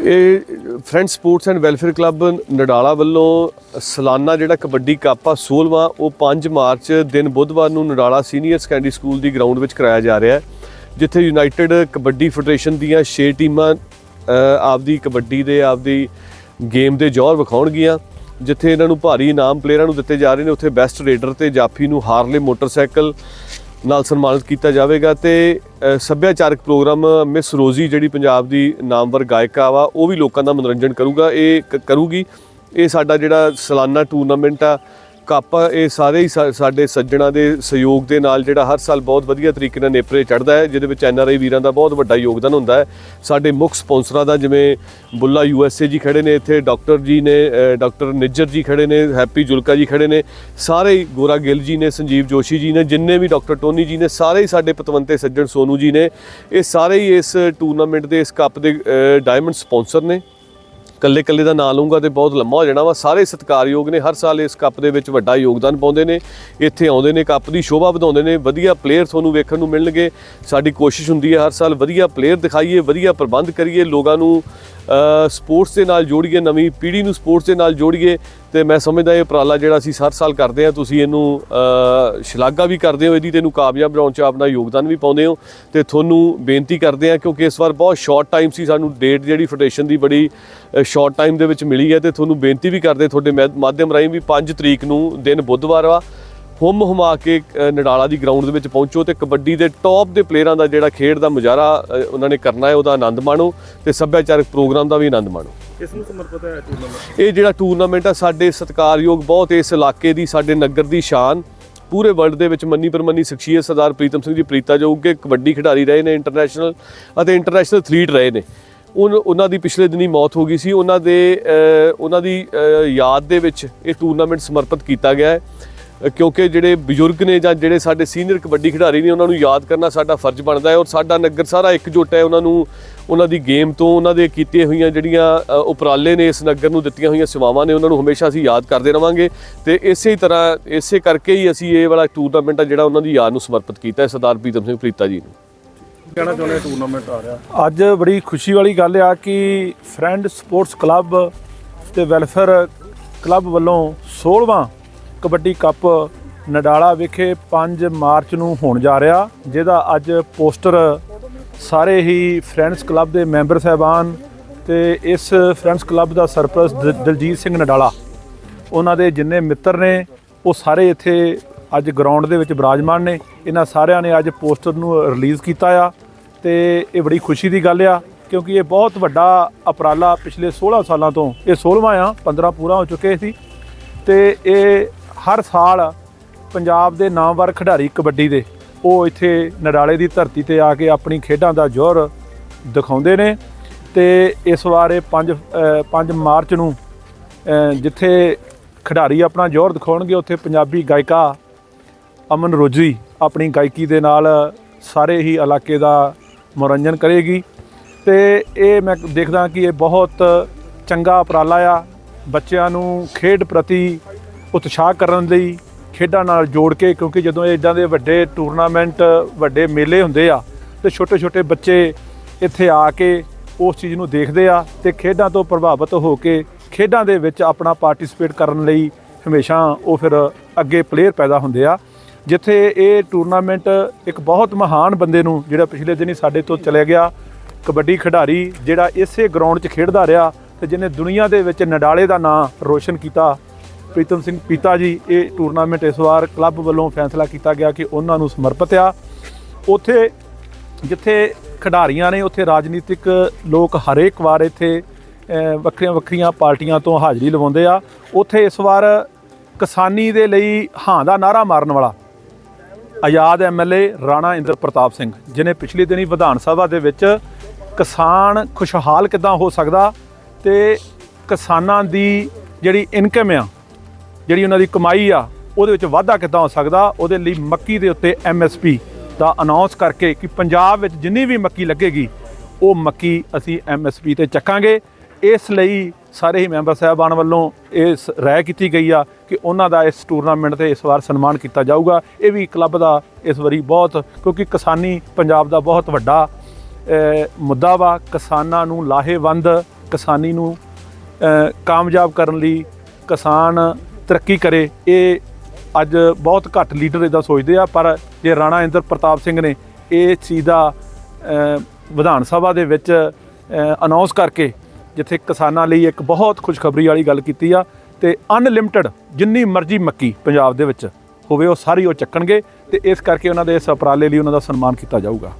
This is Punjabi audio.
ਇਹ friend sports and welfare club Nadala ਵੱਲੋਂ ਸਾਲਾਨਾ ਜਿਹੜਾ ਕਬੱਡੀ ਕੱਪ ਆ 16ਵਾਂ ਉਹ 5 ਮਾਰਚ ਦਿਨ ਬੁੱਧਵਾਰ ਨੂੰ ਨਡਾਲਾ ਸੀਨੀਅਰ ਸੈਕੰਡਰੀ ਸਕੂਲ ਦੀ ਗਰਾਊਂਡ ਵਿੱਚ ਕਰਾਇਆ ਜਾ ਰਿਹਾ ਹੈ, ਜਿੱਥੇ ਯੂਨਾਈਟਿਡ ਕਬੱਡੀ ਫੈਡਰੇਸ਼ਨ ਦੀਆਂ 6 ਟੀਮਾਂ ਆਪਦੀ ਕਬੱਡੀ ਦੇ, ਆਪਦੀ ਗੇਮ ਦੇ ਜੌਹਰ ਵਿਖਾਉਣਗੀਆਂ, ਜਿੱਥੇ ਇਹਨਾਂ ਨੂੰ ਭਾਰੀ ਇਨਾਮ ਪਲੇਅਰਾਂ ਨੂੰ ਦਿੱਤੇ ਜਾ ਰਹੇ ਨੇ, ਉੱਥੇ ਬੈਸਟ ਰੇਡਰ ਤੇ ਜਾਫੀ ਨੂੰ ਹਾਰਲੇ ਮੋਟਰਸਾਈਕਲ ਨਾਲ ਸਨਮਾਨਿਤ ਕੀਤਾ ਜਾਵੇਗਾ ਤੇ ਸੱਭਿਆਚਾਰਕ ਪ੍ਰੋਗਰਾਮ ਮਿਸ ਰੋਜ਼ੀ ਜਿਹੜੀ ਪੰਜਾਬ ਦੀ ਨਾਮਵਰ ਗਾਇਕਾ ਵਾ, ਉਹ ਵੀ ਲੋਕਾਂ ਦਾ ਮਨੋਰੰਜਨ ਕਰੂਗਾ, ਇਹ ਕ- ਕਰੂਗੀ। ਇਹ ਸਾਡਾ ਜਿਹੜਾ ਸਾਲਾਨਾ ਟੂਰਨਾਮੈਂਟ ਆ ਕੱਪ, ਇਹ ਸਾਰੇ ਹੀ ਸਾਡੇ ਸੱਜਣਾ ਦੇ ਸਹਿਯੋਗ ਦੇ ਨਾਲ ਜਿਹੜਾ ਹਰ ਸਾਲ ਬਹੁਤ ਵਧੀਆ ਤਰੀਕੇ ਨਾਲ ਨੇਪਰੇ ਚੜਦਾ ਹੈ, ਜਿਹਦੇ ਵਿੱਚ ਐਨਆਰਆਈ ਵੀਰਾਂ ਦਾ ਬਹੁਤ ਵੱਡਾ ਯੋਗਦਾਨ ਹੁੰਦਾ ਹੈ। ਸਾਡੇ ਮੁੱਖ ਸਪਾਂਸਰਾਂ ਦਾ ਜਿਵੇਂ ਬੁੱਲਾ ਯੂਐਸਏ ਜੀ ਖੜੇ ਨੇ ਇੱਥੇ, ਡਾਕਟਰ ਜੀ ਨੇ ਡਾਕਟਰ ਨਿੱਜਰ ਜੀ ਖੜੇ ਨੇ, ਹੈਪੀ ਜੁਲਕਾ ਜੀ ਖੜੇ ਨੇ, ਸਾਰੇ ਹੀ ਗੋਰਾ ਗਿੱਲ ਜੀ ਨੇ, ਸੰਜੀਵ ਜੋਸ਼ੀ ਜੀ ਨੇ, ਜਿੰਨੇ ਵੀ ਡਾਕਟਰ ਟੋਨੀ ਜੀ ਨੇ, ਸਾਰੇ ਹੀ ਸਾਡੇ ਪਤਵੰਤੇ ਸੱਜਣ ਸੋਨੂ ਜੀ ਨੇ, ਇਹ ਸਾਰੇ ਹੀ ਇਸ ਟੂਰਨਾਮੈਂਟ ਦੇ, ਇਸ ਕੱਪ ਦੇ ਡਾਇਮੰਡ ਸਪਾਂਸਰ ਨੇ। ਕੱਲੇ ਕੱਲੇ ਦਾ ਨਾਂ ਲਊਂਗਾ ਤੇ ਬਹੁਤ ਲੰਮਾ ਹੋ ਜਾਣਾ ਵਾ। ਸਾਰੇ ਸਤਿਕਾਰਯੋਗ ਨੇ, ਹਰ ਸਾਲ ਇਸ ਕੱਪ ਦੇ ਵਿੱਚ ਵੱਡਾ ਯੋਗਦਾਨ ਪਾਉਂਦੇ ਨੇ। ਇੱਥੇ ਆਉਂਦੇ ਨੇ, ਕੱਪ ਦੀ ਸ਼ੋਭਾ ਵਧਾਉਂਦੇ ਨੇ। ਵਧੀਆ ਪਲੇਅਰ ਤੁਹਾਨੂੰ ਵੇਖਣ ਨੂੰ ਮਿਲਣਗੇ। ਸਾਡੀ ਕੋਸ਼ਿਸ਼ ਹੁੰਦੀ ਹੈ ਹਰ ਸਾਲ ਵਧੀਆ ਪਲੇਅਰ ਦਿਖਾਈਏ, ਵਧੀਆ ਪ੍ਰਬੰਧ ਕਰੀਏ, ਲੋਕਾਂ ਨੂੰ ਸਪੋਰਟਸ ਦੇ ਨਾਲ ਜੋੜੀਏ, ਨਵੀਂ ਪੀੜ੍ਹੀ ਨੂੰ ਸਪੋਰਟਸ ਦੇ ਨਾਲ ਜੋੜੀਏ। ਤੇ ਮੈਂ ਸਮਝਦਾ ਇਹ ਉਪਰਾਲਾ ਜਿਹੜਾ ਅਸੀਂ ਹਰ ਸਾਲ ਕਰਦੇ ਹਾਂ, ਤੁਸੀਂ ਇਹਨੂੰ ਸ਼ਲਾਘਾ ਵੀ ਕਰਦੇ ਹੋ, ਇਹਦੀ ਤੈਨੂੰ ਕਾਮਯਾਬ ਬਣਾਉਣ 'ਚ ਆਪਣਾ ਯੋਗਦਾਨ ਵੀ ਪਾਉਂਦੇ ਹੋ ਤੇ ਤੁਹਾਨੂੰ ਬੇਨਤੀ ਕਰਦੇ ਹਾਂ ਕਿਉਂਕਿ ਇਸ ਵਾਰ ਬਹੁਤ ਸ਼ਾਰਟ ਟਾਈਮ ਸੀ, ਸਾਨੂੰ ਡੇਟ ਜਿਹੜੀ ਫੈਡਰੇਸ਼ਨ ਦੀ ਬੜੀ ਸ਼ਾਰਟ ਟਾਈਮ ਦੇ ਵਿੱਚ ਮਿਲੀ ਹੈ ਤੇ ਤੁਹਾਨੂੰ ਬੇਨਤੀ ਵੀ ਕਰਦੇ ਤੁਹਾਡੇ ਮੈ- ਮਾਧਿਅਮ ਰਾਹੀਂ ਵੀ 5 ਤਰੀਕ ਨੂੰ ਦਿਨ ਬੁੱਧਵਾਰ ਆ ਹੁਮ ਹੁਮਾ ਕੇ ਨਡਾਲਾ ਦੀ ਗਰਾਊਂਡ ਦੇ ਵਿੱਚ ਪਹੁੰਚੋ ਤੇ ਕਬੱਡੀ ਦੇ ਟੌਪ ਦੇ ਪਲੇਅਰਾਂ ਦਾ ਜਿਹੜਾ ਖੇਡ ਦਾ ਮੁਜ਼ਾਹਰਾ ਉਹਨਾਂ ਨੇ ਕਰਨਾ ਹੈ ਉਹਦਾ ਆਨੰਦ ਮਾਣੋ ਤੇ ਸੱਭਿਆਚਾਰਕ ਪ੍ਰੋਗਰਾਮ ਦਾ ਵੀ ਆਨੰਦ ਮਾਣੋ। ਕਿਸ ਨੂੰ ਸਮਰਪਿਤ ਹੈ ਟੂਰਨਾਮੈਂਟ ਇਹ ਜਿਹੜਾ ਟੂਰਨਾਮੈਂਟ ਆ ਸਾਡੇ ਸਤਿਕਾਰਯੋਗ ਬਹੁਤ ਇਸ ਇਲਾਕੇ ਦੀ ਸਾਡੇ ਨਗਰ ਦੀ ਸ਼ਾਨ। ਪੂਰੇ ਵਰਲਡ ਦੇ ਵਿੱਚ ਮੰਨੀ ਪਰਮੰਨੀ ਸ਼ਖਸੀਅਤ ਸਰਦਾਰ ਪ੍ਰੀਤਮ ਸਿੰਘ ਜੀ ਪ੍ਰੀਤਾ ਜੋ ਕਿ ਕਬੱਡੀ ਖਿਡਾਰੀ ਰਹੇ ਨੇ ਇੰਟਰਨੈਸ਼ਨਲ ਅਤੇ ਇੰਟਰਨੈਸ਼ਨਲ ਐਥਲੀਟ ਰਹੇ ਨੇ। ਉਹਨਾਂ ਦੀ ਪਿਛਲੇ ਦਿਨੀ ਮੌਤ ਹੋ ਗਈ ਸੀ। ਉਹਨਾਂ ਦੇ ਉਹਨਾਂ ਦੀ ਯਾਦ ਦੇ ਵਿੱਚ ਇਹ ਟੂਰਨਾਮੈਂਟ ਸਮਰਪਿਤ ਕੀਤਾ ਗਿਆ ਹੈ। ਕਿਉਂਕਿ ਜਿਹੜੇ ਬਜ਼ੁਰਗ ਨੇ ਜਾਂ ਜਿਹੜੇ ਸਾਡੇ ਸੀਨੀਅਰ ਕਬੱਡੀ ਖਿਡਾਰੀ ਨੇ ਉਹਨਾਂ ਨੂੰ ਯਾਦ ਕਰਨਾ ਸਾਡਾ ਫਰਜ਼ ਬਣਦਾ ਹੈ ਔਰ ਸਾਡਾ ਨਗਰ ਸਾਰਾ ਇਕਜੁੱਟ ਹੈ। ਉਹਨਾਂ ਨੂੰ ਉਹਨਾਂ ਦੀ ਗੇਮ ਤੋਂ ਉਹਨਾਂ ਦੇ ਕੀਤੀਆਂ ਹੋਈਆਂ ਜਿਹੜੀਆਂ ਉਪਰਾਲੇ ਨੇ ਇਸ ਨਗਰ ਨੂੰ ਦਿੱਤੀਆਂ ਹੋਈਆਂ ਸੇਵਾਵਾਂ ਨੇ ਉਹਨਾਂ ਨੂੰ ਹਮੇਸ਼ਾ ਅਸੀਂ ਯਾਦ ਕਰਦੇ ਰਵਾਂਗੇ। ਤੇ ਇਸੇ ਤਰ੍ਹਾਂ ਇਸੇ ਕਰਕੇ ਹੀ ਅਸੀਂ ਇਹ ਵਾਲਾ ਟੂਰਨਾਮੈਂਟ ਆ ਜਿਹੜਾ ਉਹਨਾਂ ਦੀ ਯਾਦ ਨੂੰ ਸਮਰਪਿਤ ਕੀਤਾ ਹੈ ਸਰਦਾਰ ਪ੍ਰੀਤਮ ਸਿੰਘ ਪ੍ਰੀਤਾ ਜੀ ਨੂੰ। ਕਹਿਣਾ ਚਾਹੁੰਦੇ ਟੂਰਨਾਮੈਂਟ ਆ ਰਿਹਾ? ਅੱਜ ਬੜੀ ਖੁਸ਼ੀ ਵਾਲੀ ਗੱਲ ਆ ਕਿ ਫਰੈਂਡ ਸਪੋਰਟਸ ਕਲੱਬ ਤੇ ਵੈਲਫੇਅਰ ਕਲੱਬ ਵੱਲੋਂ 16ਵਾਂ ਕਬੱਡੀ ਕੱਪ ਨਡਾਲਾ ਵਿਖੇ 5 ਮਾਰਚ ਨੂੰ ਹੋਣ ਜਾ ਰਿਹਾ। ਜਿਹਦਾ ਅੱਜ ਪੋਸਟਰ ਸਾਰੇ ਹੀ ਫਰੈਂਡਸ ਕਲੱਬ ਦੇ ਮੈਂਬਰ ਸਹਿਬਾਨ ਤੇ ਇਸ ਫਰੈਂਡਸ ਕਲੱਬ ਦਾ ਸਰਪ੍ਰਸਤ ਦ- ਦਲਜੀਤ ਸਿੰਘ ਨਡਾਲਾ। ਉਹਨਾਂ ਦੇ ਜਿੰਨੇ ਮਿੱਤਰ ਨੇ, ਉਹ ਸਾਰੇ ਇੱਥੇ ਅੱਜ ਗਰਾਊਂਡ ਦੇ ਵਿੱਚ ਬਿਰਾਜਮਾਨ ਨੇ। ਇਹਨਾਂ ਸਾਰਿਆਂ ਨੇ ਅੱਜ ਪੋਸਟਰ ਨੂੰ ਰਿਲੀਜ਼ ਕੀਤਾ ਆ ਤੇ ਇਹ ਬੜੀ ਖੁਸ਼ੀ ਦੀ ਗੱਲ ਆ, ਕਿਉਂਕਿ ਇਹ ਬਹੁਤ ਵੱਡਾ ਉਪਰਾਲਾ ਪਿਛਲੇ 16 ਸਾਲਾਂ ਤੋਂ, ਇਹ 16ਵਾਂ ਆ 15 ਪੂਰਾ ਹੋ ਚੁੱਕੇ ਸੀ। ਤੇ ਇਹ ਹਰ ਸਾਲ ਪੰਜਾਬ ਦੇ ਨਾਮਵਰ ਖਿਡਾਰੀ ਕਬੱਡੀ ਦੇ ਉਹ ਇੱਥੇ ਨਡਾਲੇ ਦੀ ਧਰਤੀ ਤੇ ਆ ਕੇ ਆਪਣੀ ਖੇਡਾਂ ਦਾ ਜ਼ੋਰ ਦਿਖਾਉਂਦੇ ਨੇ ਤੇ ਇਸ ਵਾਰ ਇਹ 5 5 ਮਾਰਚ ਨੂੰ ਜਿੱਥੇ ਖਿਡਾਰੀ ਆਪਣਾ ਜ਼ੋਰ ਦਿਖਾਉਣਗੇ, ਉੱਥੇ ਪੰਜਾਬੀ ਗਾਇਕਾ ਅਮਨ ਰੋਜੀ ਆਪਣੀ ਗਾਇਕੀ ਦੇ ਨਾਲ ਸਾਰੇ ਹੀ ਇਲਾਕੇ ਦਾ ਮਨੋਰੰਜਨ ਕਰੇਗੀ। ਤੇ ਇਹ ਮੈਂ ਦੇਖਦਾ ਕਿ ਇਹ ਬਹੁਤ ਚੰਗਾ ਉਪਰਾਲਾ ਆ। ਬੱਚਿਆਂ ਨੂੰ ਖੇਡ ਪ੍ਰਤੀ ਉਤਸ਼ਾਹ ਕਰਨ ਲਈ ਖੇਡਾਂ ਨਾਲ ਜੋੜ ਕੇ, ਕਿਉਂਕਿ ਜਦੋਂ ਇਹ ਇਦਾਂ ਦੇ ਵੱਡੇ ਟੂਰਨਾਮੈਂਟ, ਵੱਡੇ ਮੇਲੇ ਹੁੰਦੇ ਆ, ਤੇ ਛੋਟੇ ਛੋਟੇ ਬੱਚੇ ਇੱਥੇ ਆ ਕੇ ਉਸ ਚੀਜ਼ ਨੂੰ ਦੇਖਦੇ ਆ ਤੇ ਖੇਡਾਂ ਤੋਂ ਪ੍ਰਭਾਵਿਤ ਹੋ ਕੇ ਖੇਡਾਂ ਦੇ ਵਿੱਚ ਆਪਣਾ ਪਾਰਟਿਸਿਪੇਟ ਕਰਨ ਲਈ ਹਮੇਸ਼ਾ ਉਹ ਫਿਰ ਅੱਗੇ ਪਲੇਅਰ ਪੈਦਾ ਹੁੰਦੇ ਆ। ਜਿੱਥੇ ਇਹ ਟੂਰਨਾਮੈਂਟ ਇੱਕ ਬਹੁਤ ਮਹਾਨ ਬੰਦੇ ਨੂੰ, ਜਿਹੜਾ ਪਿਛਲੇ ਦਿਨੀ ਸਾਡੇ ਤੋਂ ਚਲੇ ਗਿਆ ਕਬੱਡੀ ਖਿਡਾਰੀ, ਜਿਹੜਾ ਇਸੇ ਗਰਾਊਂਡ 'ਚ ਖੇਡਦਾ ਰਿਹਾ ਤੇ ਜਿਹਨੇ ਦੁਨੀਆ ਦੇ ਵਿੱਚ ਨਡਾਲੇ ਦਾ ਨਾਂ ਰੋਸ਼ਨ ਕੀਤਾ ਪ੍ਰੀਤਮ ਸਿੰਘ ਪੀਤਾ ਜੀ, ਇਹ ਟੂਰਨਾਮੈਂਟ ਇਸ ਵਾਰ ਕਲੱਬ ਵੱਲੋਂ ਫੈਸਲਾ ਕੀਤਾ ਗਿਆ ਕਿ ਉਹਨਾਂ ਨੂੰ ਸਮਰਪਿਤ ਆ। ਉੱਥੇ ਜਿੱਥੇ ਖਿਡਾਰੀਆਂ ਨੇ, ਉੱਥੇ ਰਾਜਨੀਤਿਕ ਲੋਕ ਹਰੇਕ ਵਾਰ ਇੱਥੇ ਵੱਖਰੀਆਂ ਵੱਖਰੀਆਂ ਪਾਰਟੀਆਂ ਤੋਂ ਹਾਜ਼ਰੀ ਲਵਾਉਂਦੇ ਆ। ਉੱਥੇ ਇਸ ਵਾਰ ਕਿਸਾਨੀ ਦੇ ਲਈ ਹਾਂ ਦਾ ਨਾਰਾ ਮਾਰਨ ਵਾਲਾ ਆਜ਼ਾਦ ਐਮਐਲਏ ਰਾਣਾ ਇੰਦਰ ਪ੍ਰਤਾਪ ਸਿੰਘ ਜਿਨੇ ਪਿਛਲੇ ਦਿਨੀ ਵਿਧਾਨ ਸਭਾ ਦੇ ਵਿੱਚ ਕਿਸਾਨ ਖੁਸ਼ਹਾਲ ਕਿਦਾਂ ਹੋ ਸਕਦਾ ਤੇ ਕਿਸਾਨਾਂ ਦੀ ਜਿਹੜੀ ਇਨਕਮ ਆ ਜਿਹੜੀ ਉਹਨਾਂ ਦੀ ਕਮਾਈ ਆ, ਉਹਦੇ ਵਿੱਚ ਵਾਧਾ ਕਿੱਦਾਂ ਹੋ ਸਕਦਾ? ਉਹਦੇ ਲਈ ਮੱਕੀ ਦੇ ਉੱਤੇ ਐਮਐਸਪੀ ਦਾ ਅਨਾਉਂਸ ਕਰਕੇ ਕਿ ਪੰਜਾਬ ਵਿੱਚ ਜਿੰਨੀ ਵੀ ਮੱਕੀ ਲੱਗੇਗੀ, ਉਹ ਮੱਕੀ ਅਸੀਂ ਐਮਐਸਪੀ ਤੇ ਚੱਕਾਂਗੇ। ਇਸ ਲਈ ਸਾਰੇ ਹੀ ਮੈਂਬਰ ਸਾਹਿਬਾਨ ਵੱਲੋਂ ਇਸ ਰਾਇ ਕੀਤੀ ਗਈ ਆ ਕਿ ਉਹਨਾਂ ਦਾ ਇਸ ਟੂਰਨਾਮੈਂਟ ਤੇ ਇਸ ਵਾਰ ਸਨਮਾਨ ਕੀਤਾ ਜਾਊਗਾ। ਇਹ ਵੀ ਕਲੱਬ ਦਾ ਇਸ ਵਾਰੀ ਬਹੁਤ, ਕਿਉਂਕਿ ਕਿਸਾਨੀ ਪੰਜਾਬ ਦਾ ਬਹੁਤ ਵੱਡਾ ਮੁੱਦਾ ਵਾ। ਕਿਸਾਨਾਂ ਨੂੰ ਲਾਹੇਵੰਦ, ਕਿਸਾਨੀ ਨੂੰ ਕਾਮਯਾਬ ਕਰਨ ਲਈ ਕਿਸਾਨ ਤਰੱਕੀ ਕਰੇ, ਇਹ ਅੱਜ ਬਹੁਤ ਘੱਟ ਲੀਡਰ ਇਦਾਂ ਸੋਚਦੇ ਆ, ਪਰ ਜੇ ਰਾਣਾ ਇੰਦਰ ਪ੍ਰਤਾਪ ਸਿੰਘ ਨੇ ਇਹ ਚੀਜ਼ ਦਾ ਵਿਧਾਨ ਸਭਾ ਦੇ ਵਿੱਚ ਅਨਾਉਂਸ ਕਰਕੇ ਜਿੱਥੇ ਕਿਸਾਨਾਂ ਲਈ ਇੱਕ ਬਹੁਤ ਖੁਸ਼ਖਬਰੀ ਵਾਲੀ ਗੱਲ ਕੀਤੀ ਆ, ਤੇ ਅਨਲਿਮਟਿਡ ਜਿੰਨੀ ਮਰਜ਼ੀ ਮੱਕੀ ਪੰਜਾਬ ਦੇ ਵਿੱਚ ਹੋਵੇ, ਉਹ ਸਾਰੀ ਉਹ ਚੱਕਣਗੇ ਤੇ ਇਸ ਕਰਕੇ ਉਹਨਾਂ ਦੇ ਇਸ ਉਪਰਾਲੇ ਲਈ ਉਹਨਾਂ ਦਾ ਸਨਮਾਨ ਕੀਤਾ ਜਾਊਗਾ।